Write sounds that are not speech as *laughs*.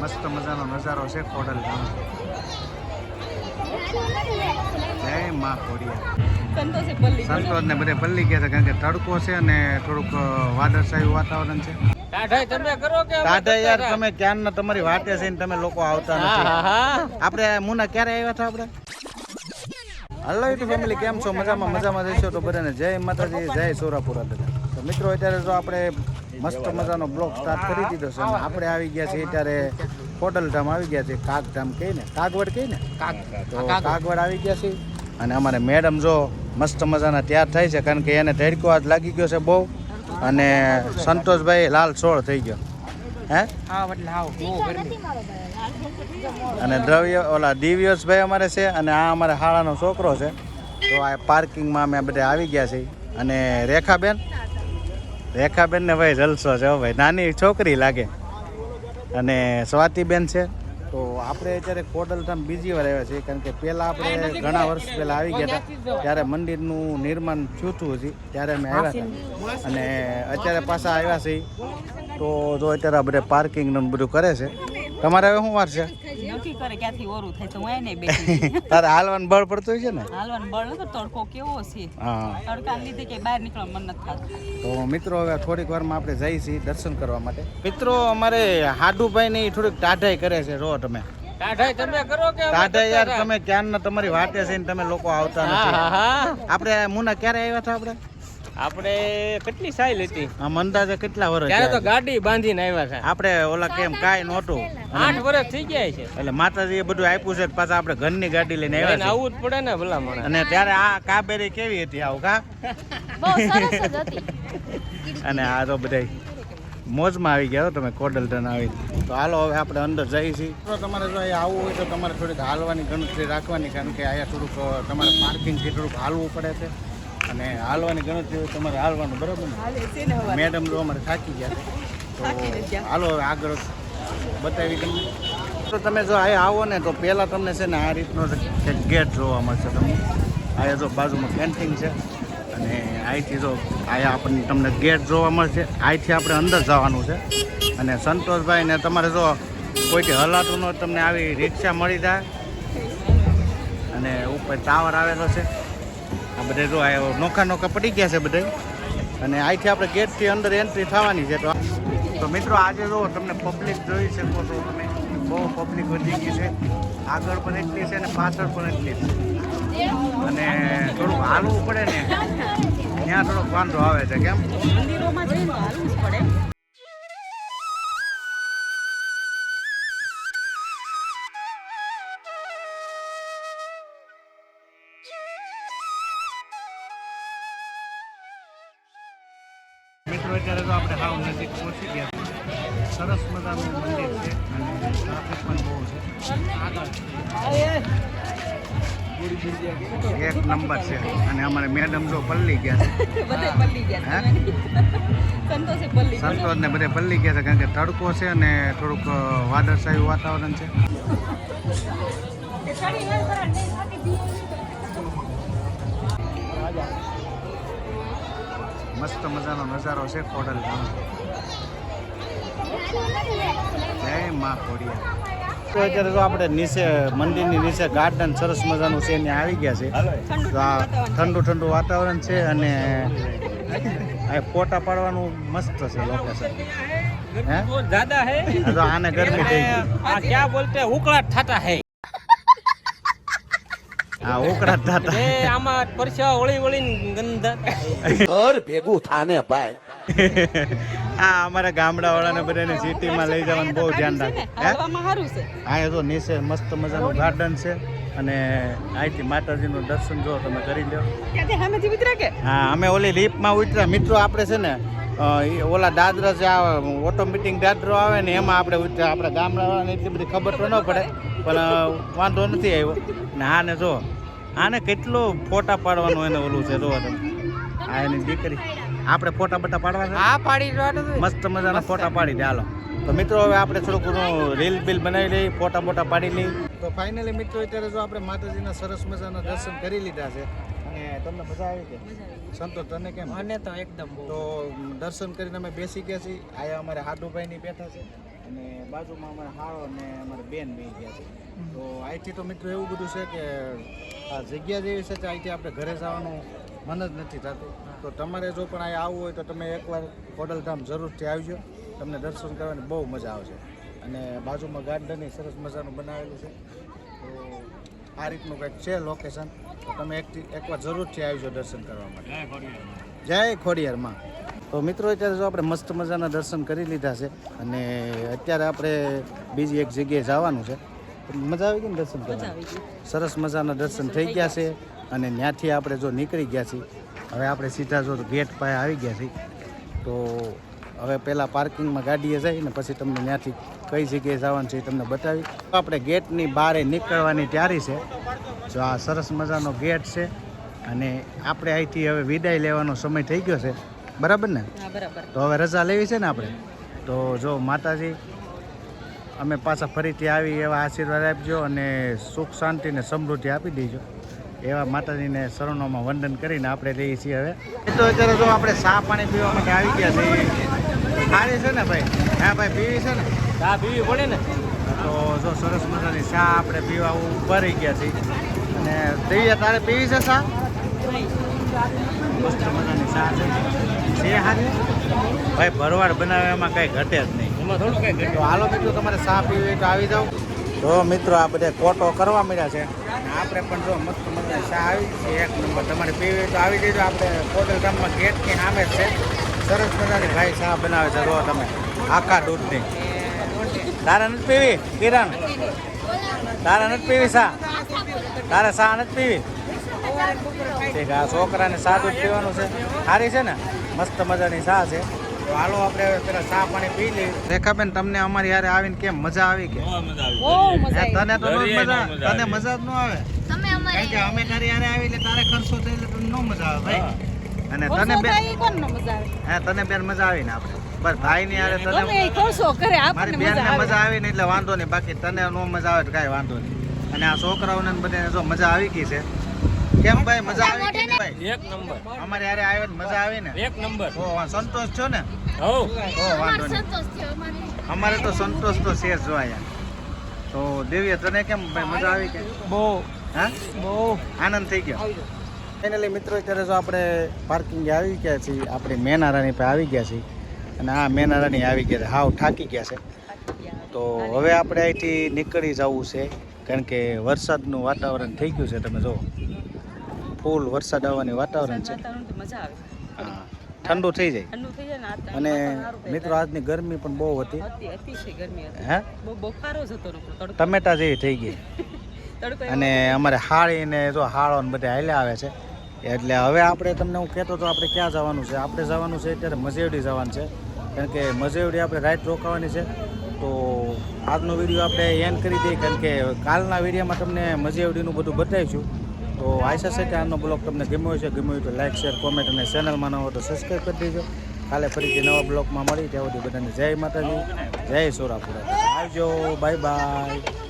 મસ્ત મજાનો નજારો છે ખોડલ ગામ. જય મા ખોડિયા. સંતોષે ને બધે પલ્લી ગયા છે કારણ કે તડકો છે અને થોડુંક વાદળછાયું વાતાવરણ છે. ટાઢાઈ યાર તમે ક્યારના તમારી વાતે છે ને તમે લોકો આવતા નથી. આપણે મુના ક્યારે આવ્યા હતા આપણે? હલો યુટ્યુબ ફેમિલી કેમ છો? મજામાં મજામાં જઈશો તો બધાને જય માતાજી જય સોરાપુરા દાદા. તો મિત્રો અત્યારે જો આપણે મસ્ત મજાનો બ્લોક સ્ટાર્ટ કરી દીધો છે. આપણે આવી ગયા છીએ અત્યારે ખોડલધામ આવી ગયા છે કાગધામ કહી ને? કાગવડ કહી ને? તો કાગવડ. આવી ગયા છે અને અમારે મેડમ જો મસ્ત મજાના તૈયાર થાય છે. કારણ કે એને ધડકો આજ લાગી ગયો છે બહુ. અને સંતોષભાઈ લાલ સોળ થઈ ગયો. હે? અને દ્રવ્ય ઓલા દિવ્યસભાઈ અમારે છે અને આ અમારે હાળાનો છોકરો છે. તો આ પાર્કિંગમાં અમે બધા આવી ગયા છીએ. અને રેખાબેન? રેખાબેન ને ભાઈ જલસો છે ભાઈ. નાની છોકરી લાગે. અને સ્વાતિબેન છે. તો આપણે અત્યારે કોડલધામ બીજી વાર આવ્યા છીએ કારણ કે પહેલાં આપણે ઘણા વર્ષ પહેલાં આવી ગયા હતા. ત્યારે મંદિરનું નિર્માણ થયું હતું. ત્યારે અમે આવ્યા હતા. અને અત્યારે પાછા આવ્યા છીએ. તો જો અત્યારે આ બધે પાર્કિંગનું બધું કરે છે. તમારે હવે શું વાર છે? કરે ક્યાંથી ઓરું થાય તો હું એને બેઠી *laughs* તારે હાલવાનું બળ પડતું છે ને? હાલવાનું બળ નતો તડકો કેવો છે? હા તડકા લીધે કે બહાર નીકળવા મન નથી થતું. તો મિત્રો હવે થોડીક વારમાં આપણે જઈએ છીએ દર્શન કરવા માટે. મિત્રો અમારે હાડુભાઈ ને થોડીક ટાઢાઈ કરે છે રો તમે. ટાઢાઈ તમે કરો કે ટાઢાઈ યાર તમે ક્યારના તમારી વાતે છે ને તમે લોકો આવતા નથી. હા હા. આપણે મુના ક્યારે આવ્યા હતા આપણે? આપણે કેટલી સાઈલ હતી? આમ અંદાજે કેટલા વર્ષ ત્યારે તો ગાડી બાંધીને આવ્યા છે. આપણે ઓલા કેમ કાંઈ નહોતું. આઠ વર્ષ થઈ ગયા છે. એટલે માતાજીએ બધું આપ્યું છે પાછા આપણે ઘરની ગાડી લઈને આવ્યા છે. આવવું જ પડે ને ભલા મને અને ત્યારે આ કાબેરી કેવી હતી આવું કા? બહુ સરસ જ હતી. અને આ તો બધા મોજમાં આવી ગયા તમે કોડલટન આવી. તો હાલો હવે આપણે અંદર જઈએ છીએ. તો તમારે જો અહીંયા આવવું હોય તો તમારે થોડીક હાલવાની ગણતરી રાખવાની કારણ કે અહીંયા થોડુંક તમારે પાર્કિંગથી થોડુંક હાલવું પડે છે. અને હાલવાની ગણતરી હોય તમારે હાલવાનું બરાબર ને? મેડમ જો અમારે થાકી ગયા તો હાલો હવે આગળ બતાવી તમને. તો તમે જો અહીંયા આવો ને તો પહેલાં તમને છે ને આ રીતનો ગેટ જોવા મળશે તમને. અહીંયા જો બાજુમાં કેન્ટીન છે. અને અહીંથી જો અહીંયા આપણને તમને ગેટ જોવા મળશે. અહીંથી આપણે અંદર જવાનું છે. અને સંતોષભાઈ ને તમારે જો કોઈથી હલાતું ન તમને આવી રિક્ષા મળી જાય. અને ઉપર ટાવર આવેલો છે. આ બધે જો નોખા નોખા પડી ગયા છે બધે અને અહીંથી આપણે ગેટથી અંદર એન્ટ્રી થવાની છે તો તો મિત્રો આજે જો તમને પબ્લિક જોઈ શકો છો તમે. બહુ પબ્લિક વધી ગઈ છે. આગળ પણ એટલી છે અને પાછળ પણ એટલી છે. અને થોડુંક હાલવું પડે ને, ત્યાં થોડોક વાંધો આવે છે, કેમ? અત્યારે તો આપણે હાવ નજીક પહોંચી ગયા. સરસ મજાનું મંદિર છે અને ટ્રાફિક પણ બહુ છે. એક નંબર છે. અને અમારે મેડમ જો પલ્લી ગયા છે. *laughs* બધે પલ્લી ગયા? સંતોષ ને બધે પલ્લી ગયા છે કારણ કે તડકો છે અને થોડુંક વાદળછાયું વાતાવરણ છે. મસ્ત મજાનો નજારો છે ખોડલ ગામ. જય મા ખોડિયા. તો અત્યારે તો આપણે નીચે મંદિરની નીચે ગાર્ડન સરસ મજાનું છે ને આવી ગયા છે. તો આ ઠંડુ ઠંડુ વાતાવરણ છે અને આ ફોટા પાડવાનું મસ્ત છે લોકેશન હે? દાદા હે. તો આને ગરમી થઈ ગઈ. આ ક્યાં બોલતે? ઉકળાટ થતા હે. હા ઉકળાટ થતા એ આમાં પરસેવા વળી વળી ગંધ ઘર ભેગું થાને ભાઈ. આ અમારા ગામડા વાળાને બધાને સિટીમાં લઈ જવાનું બહુ ધ્યાન રાખે હા હાલવામાં સારું છે. અહીંયા જો નીચે મસ્ત મજાનું ગાર્ડન છે અને અહીંથી માતાજીનું દર્શન જો તમે કરી લો હા અમે ઓલી લીપમાં ઉતર્યા. મિત્રો આપણે છે ને ઓલા દાદરા જે આવે ઓટોમેટિક દાદરો આવે ને એમાં આપણે ઉતર્યા. આપણા ગામડાવાળાને એટલી બધી ખબર તો ન પડે. પણ વાંધો નથી આવ્યો. ને આને જો આને કેટલો ફોટા પાડવાનું એને ઓલું છે જો આ એની દીકરી. આપણે ફોટા બટા પાડવા છે? આ પાડી મસ્ત મજાના ફોટા પાડી દે હાલો. તો મિત્રો હવે આપણે થોડુંક રીલ બિલ બનાવી લઈએ ફોટા મોટા પાડી લઈએ. તો ફાઇનલી મિત્રો અત્યારે જો આપણે માતાજીના સરસ મજાના દર્શન કરી લીધા છે અને તમને મજા આવી કે? સંતોષ તને કેમ? મને તો એકદમ તો દર્શન કરીને અમે બેસી ગયા છીએ. આયા અમારે હાડુભાઈ ની બેઠા છે. અને બાજુમાં અમારે હાળો અને અમારે બેન બે ગયા છે. તો અહીંથી તો મિત્રો એવું બધું છે કે આ જગ્યા જેવી છે કે અહીંથી આપણે ઘરે જવાનું મન જ નથી થતું. તો તમારે જો પણ અહીંયા આવવું હોય તો તમે એકવાર ખોડલધામ જરૂરથી આવજો. તમને દર્શન કરવાની બહુ મજા આવશે. અને બાજુમાં ગાર્ડન સરસ મજાનું બનાવેલું છે. તો આ રીતનું કંઈક છે લોકેશન તો તમે એક એકવાર જરૂરથી આવજો દર્શન કરવા માટે. જય ખોડિયારમાં. તો મિત્રો અત્યારે જો આપણે મસ્ત મજાના દર્શન કરી લીધા છે અને અત્યારે આપણે બીજી એક જગ્યાએ જવાનું છે. મજા આવી ગઈ ને દર્શન કરવા સરસ મજાના દર્શન થઈ ગયા છે અને ત્યાંથી આપણે જો નીકળી ગયા છીએ. હવે આપણે સીધા જો ગેટ પાસે આવી ગયા છીએ. તો હવે પહેલાં પાર્કિંગમાં ગાડીએ જઈને પછી તમને ત્યાંથી કઈ જગ્યાએ જવાનું છે એ તમને બતાવી. આપણે ગેટની બહારે નીકળવાની તૈયારી છે. જો આ સરસ મજાનો ગેટ છે અને આપણે અહીંથી હવે વિદાય લેવાનો સમય થઈ ગયો છે. બરાબર ને? તો હવે રજા લેવી છે ને આપણે? તો જો માતાજી અમે પાછા ફરીથી આવી એવા આશીર્વાદ આપજો અને સુખ શાંતિ ને સમૃદ્ધિ આપી દેજો. એવા માતાજીને શરણોમાં વંદન કરીને આપણે લઈએ છીએ હવે. તો અત્યારે જો આપણે ચા પાણી પીવા માટે આવી ગયા છે સારી છે ને ભાઈ? હા ભાઈ પીવી છે ને? ચા પીવી પડે ને? તો જો સરસ મજાની ચા આપણે પીવા ઊભા રહી ગયા છીએ. અને દિવ્યા તારે પીવી છે ચા? મસ્ત મજાની ચા છે. છે હારી. ભાઈ ભરવાડ બનાવે એમાં કઈ ઘટે જ નહીં. એમાં થોડું કઈ ઘટે. હાલો મિત્રો તમારે સા પીવી હોય તો આવી જાઓ. તો મિત્રો આ બધા કોટો કરવા મળ્યા છે. અને આપણે પણ જો મસ્ત મજાની ચા આવી છે. એક નંબર તમારે પીવી તો આવી જજો. આપણે કોટલ ગામમાં ગેટની સામે જ છે. સરસ મજાની ભાઈ સા બનાવે છે. જો તમે આખા દૂધની. તારે નથી પીવી? કિરણ? તારે નથી પીવી સા તારે સા નથી પીવી? ઠીક આ છોકરાને સાદું જ પીવાનું છે. સારી છે ને? મસ્ત મજાની ચા છે. તો હાલો આપણે પેલા ચા પાણી પી લઈએ. રેખાબેન તમને અમારી યારે આવીને કેમ? મજા આવી કે? તને તો નો નો મજા તને મજા જ ન આવે. તમે કારણ કે અમે તારી યારે આવી એટલે તારે ખર્ચો થઈ એટલે તને નો મજા આવે ભાઈ. અને તને બેન ન હે તને બેન મજા આવીને આપણે. બસ ભાઈ ની યારે તને ખર્ચો કરે મારી બેન મજા મજા આવી ને એટલે વાંધો નહીં. બાકી તને નો મજા આવે તો કાંઈ વાંધો નહીં. અને આ છોકરાઓને ને બધાને જો મજા આવી ગઈ છે. કેમ ભાઈ? મજા આવી ભાઈ? એક નંબર. અમારે યારે આવે ને મજા આવે ને? એક નંબર. ઓ સંતોષ છો ને? હો. ઓ વાંધો નહીં. સંતોષ થયો અમારે અમારે તો સંતોષ તો છે જ જો અહીંયા. તો દેવી તને કેમ ભાઈ મજા આવી કે? બહુ. હા? બહુ. આનંદ થઈ ગયો? ફાઇનલી મિત્રો અત્યારે જો આપણે પાર્કિંગ આવી ગયા છીએ આપણે મેનારાની પર આવી ગયા છીએ. અને આ મેનારાની આવી ગયા છે હાવ થાકી ગયા છે. તો હવે આપણે અહીંથી નીકળી જવું છે કારણ કે વરસાદનું વાતાવરણ થઈ ગયું છે તમે જુઓ. ફૂલ વરસાદ આવવાની વાતાવરણ છે. હા. ઠંડુ થઈ જાય. અને. મિત્રો આજની ગરમી પણ બહુ હતી. હે? ટમેટા જેવી થઈ ગઈ. *laughs* અને અમારે હાળીને જો હાળો ને બધા હાલ્યા આવે છે. એટલે હવે આપણે તમને હું કહેતો તો આપણે ક્યાં જવાનું છે? આપણે જવાનું છે અત્યારે મજેવડી જવાનું છે. કારણ કે મજેવડી આપણે રાઈટ રોકાવાની છે. તો આજનો વીડિયો આપણે એન્ડ કરી દઈએ. કારણ કે કાલના વિડીયોમાં તમને મજેવડીનું બધું બતાવીશું. તો આશા છે કે આનો બ્લોગ તમને ગમ્યો છે ગમ્યો હોય તો લાઈક શેર કોમેન્ટ અને ચેનલમાં ન હોય તો સબસ્ક્રાઈબ કરી દેજો. કાલે ફરીથી નવા બ્લોગમાં મળી ત્યાં સુધી બધાને જય માતાજી, જય સોરાપુરા. આવજો બાય બાય